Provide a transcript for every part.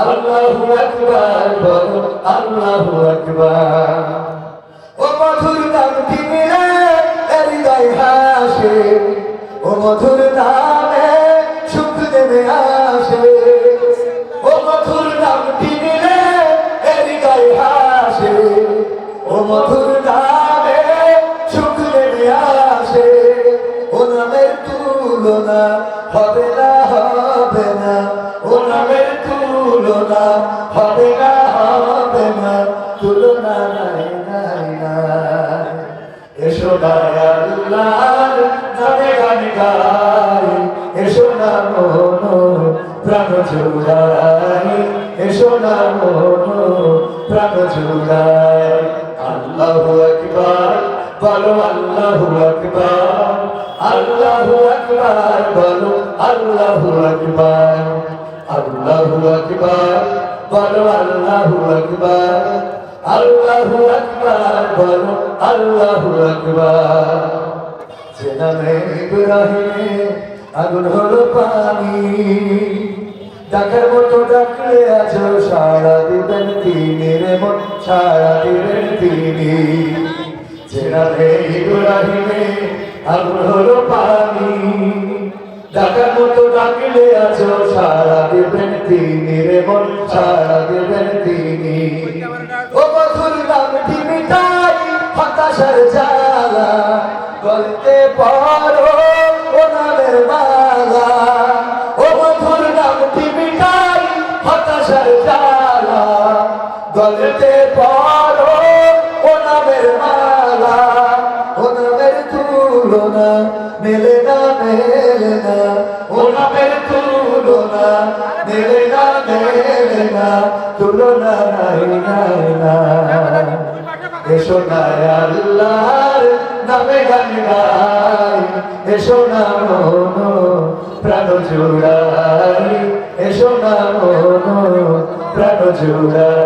আল্লাহু আকবার, বলো আল্লাহু আকবার। ও মধুর নাম মিলে হৃদয় হাসে, ও মধুর নামে সুখ দেবে জুড়াই এসো না মন, প্রাণ জুড়াই আল্লাহু আকবার, বলো আল্লাহু আকবার। আল্লাহু আকবার, বলো আল্লাহু আকবার। আল্লাহু আকবার, বলো আল্লাহু আকবার। আল্লাহু আকবার, বলো আল্লাহু আকবার। যে নামে ইব্রাহিমে আগুন হলো পানি। ডাকার মতো ডাকলে আছো সারা দিবেন তিনি রে মন, সারা দিবেন তিনি। নামে ইব্রাহিমে আগুন হলো পানি। ডাকার মতো ডাকলে আছো সারা দেবেন তিনি রে মন, সারা দেবেন তিনি। ও মধুর নাম তিনি তাই হতাশার জ্বালা বলতে পারো ও মালা বলতে পারো, ও নামের মালা, ও নামের তুলনা, মেলে না মেলে না। ও নামের তুলনা, মেলে না মেলে না, তুলনা নাই নাই নাই। এসো না আল্লাহর নামে গান গাই, এসো না প্রাণ জুড়াই। এসো না প্রাণ জুড়াই।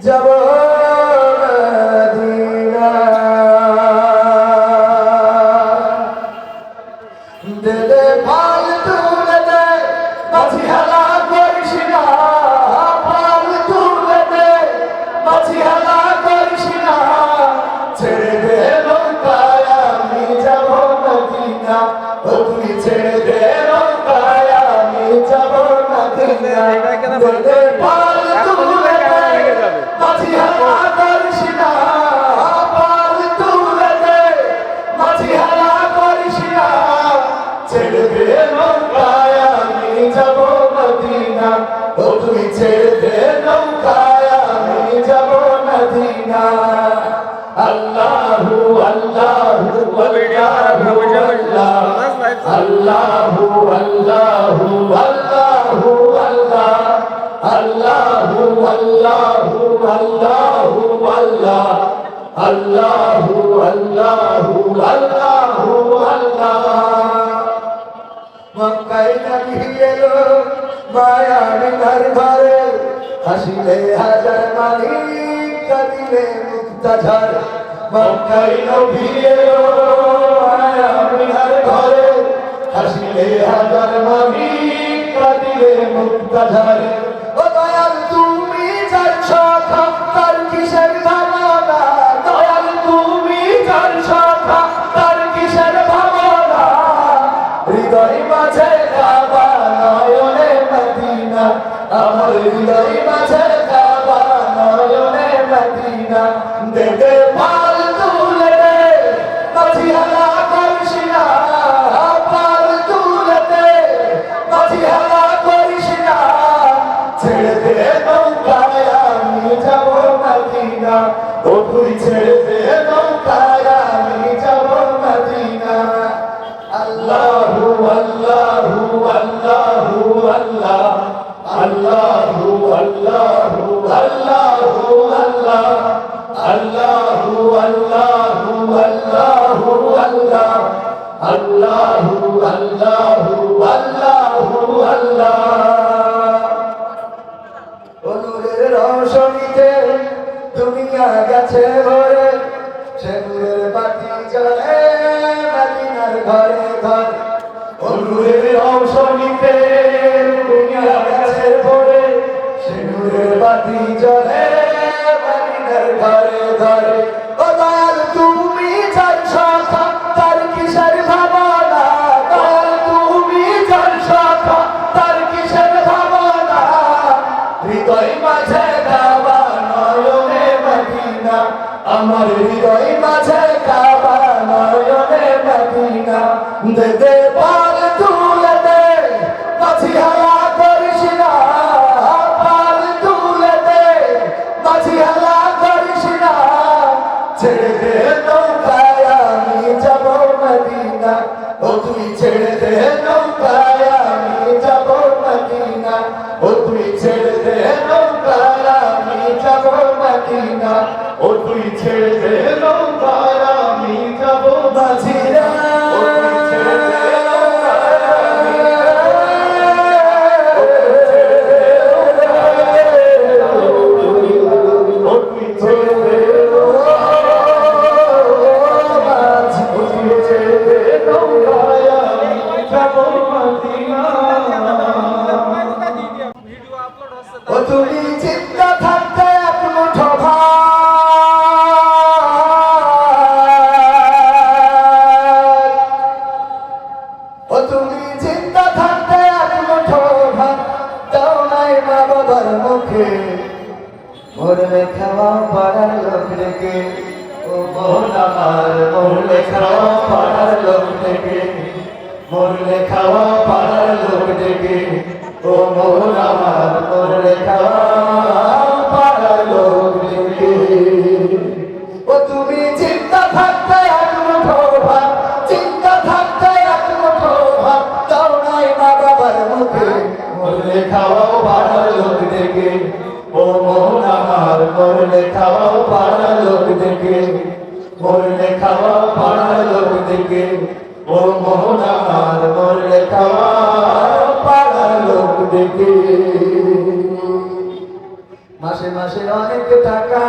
যাব দেলে পাল তুলে দে মাঝি হালা করিস না পাল তুলে দে মাঝি হালা করিস না ছেড়ে দে নৌকায় আমি যাব মদিনা ও তুই ছেড়ে দে নৌকায় আমি যাব মদিনা দেলে তুই ছেড়ে দে নৌকায়, আমি যাব মদিনা। আল্লাহু আল্লাহু আল্লাহু। আল্লাহু আল্লাহু, আল্লাহ, আল্লাহু। আল্লাহু আল্লাহু, আল্লাহ, আল্লাহু। আল্লাহু আল্লাহু, আল্লাহ। মায়ার ঘরে হাসিলে হাজার মালিক, কাঁদিলে মুক্তা ঝড়। মক্কাই নবী এলো মায়ার ঘরে হাসিলে হাজার মালি মুক্তা ঝরে মদিনা দে দুনিয়া গেছে ভরে আমার হৃদয় মাঝে কাবা নয়নে মদিনা। দে দে, পাল তুলে দে, মাঝি হালা করিস না, পাল তুলে দে, মাঝি হালা করিস না। ছেড়ে দে নৌকায় আমি যাব মদিনা। ও তুই ছেড়ে দে নৌকায় আমি যাব মদিনা। ও তুই ছেড়ে দে নৌকায় আমি যাব মদিনা। তুই ছেড়ে দে নৌকায় রেখে ও মোহন আমার মরলে খাওয়া পাড়ার লোক থেকে মরলে খাওয়া পাড়ার লোক থেকে, ও মোহন আমার মরলে খাওয়া অনেক টাকা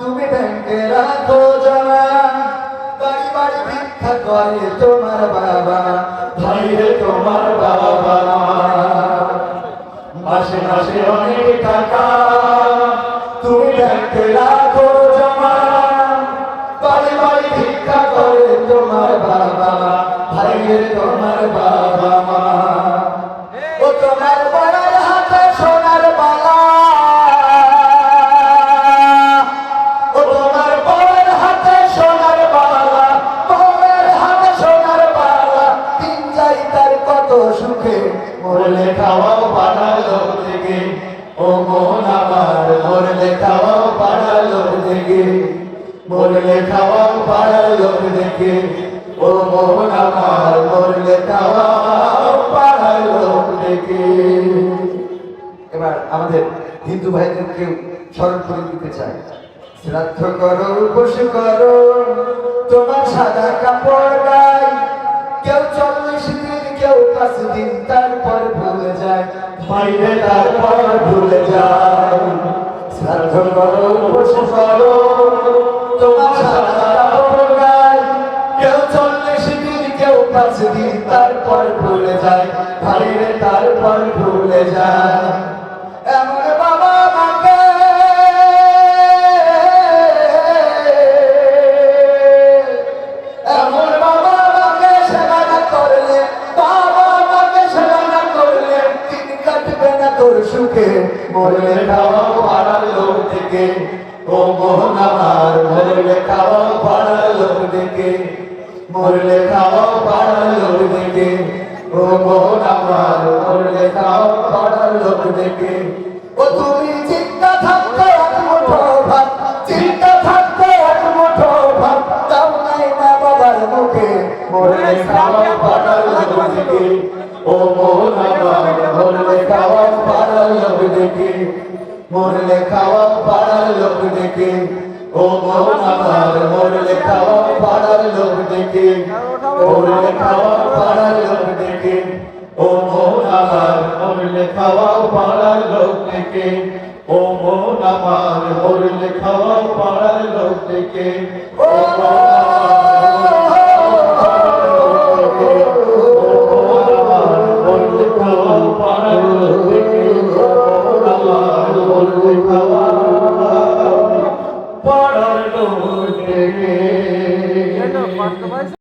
তুমি ব্যাংকে রাখো জমা বাড়ি বাড়ি ভিক্ষা করে তোমার বাবা ভাই রে তোমার বাবা। মাসে মাসে অনেক টাকা তুমি ব্যাংকে রাখো জমা বাড়ি বাড়ি ভিক্ষা করে তোমার বাবা ভাই রে তোমার বাবা। পাড়ার দেখে ও মোহন আমার মরলে দেখে। এবার আমাদের হিন্দু ভাইদেরকে স্মরণ করে দিতে চাই শ্রাদ্ধ করো, উপোস করো, তোমার সাদা কাপড় গাই কেউ চল্লিশ দিন, কেউ পাঁচ দিন, তারপর ভুলে যায়। বাইরে তারপর ভুলে যায়। শ্রাদ্ধ করো, উপোস করো তারপর ভুলে যায়। এমন বাবা মাকে এমন বাবা মাকে সেবা না করলে, বাবা মাকে সেবা না করলে দিন কাটবে না তোর সুখে। মরলে খাওয়া পাড়ার লোক থেকে ও মোহন আমার, মরলে খাওয়া পাড়ার লোক থেকে মরলে খাওয়া পাড়ার লোক থেকে ও মোহন আমার মরলে খাওয়া পাড়ার লোক থেকে ও তুমি চিন্তা থাকতে এক মুঠো ভাত, চিন্তা থাকতে এক মুঠো ভাত তাও নাই না বাবার মুখে মরলে খাওয়া পাড়ার লোক থেকে ও মোহন মরলে খাওয়া পাড়ার লোক থেকে মরলে খাওয়া পাড়ার লোক দেখে ও মন মরলে খাওয়া পাড়ার লোক দেখে মরলে খাওয়া পাড়ার লোক দেখে ও আমার মরলে খাওয়াও পাড়ার লোক থেকে ও মন আমার মরলে খাওয়াও পাড়ার লোক থেকে ও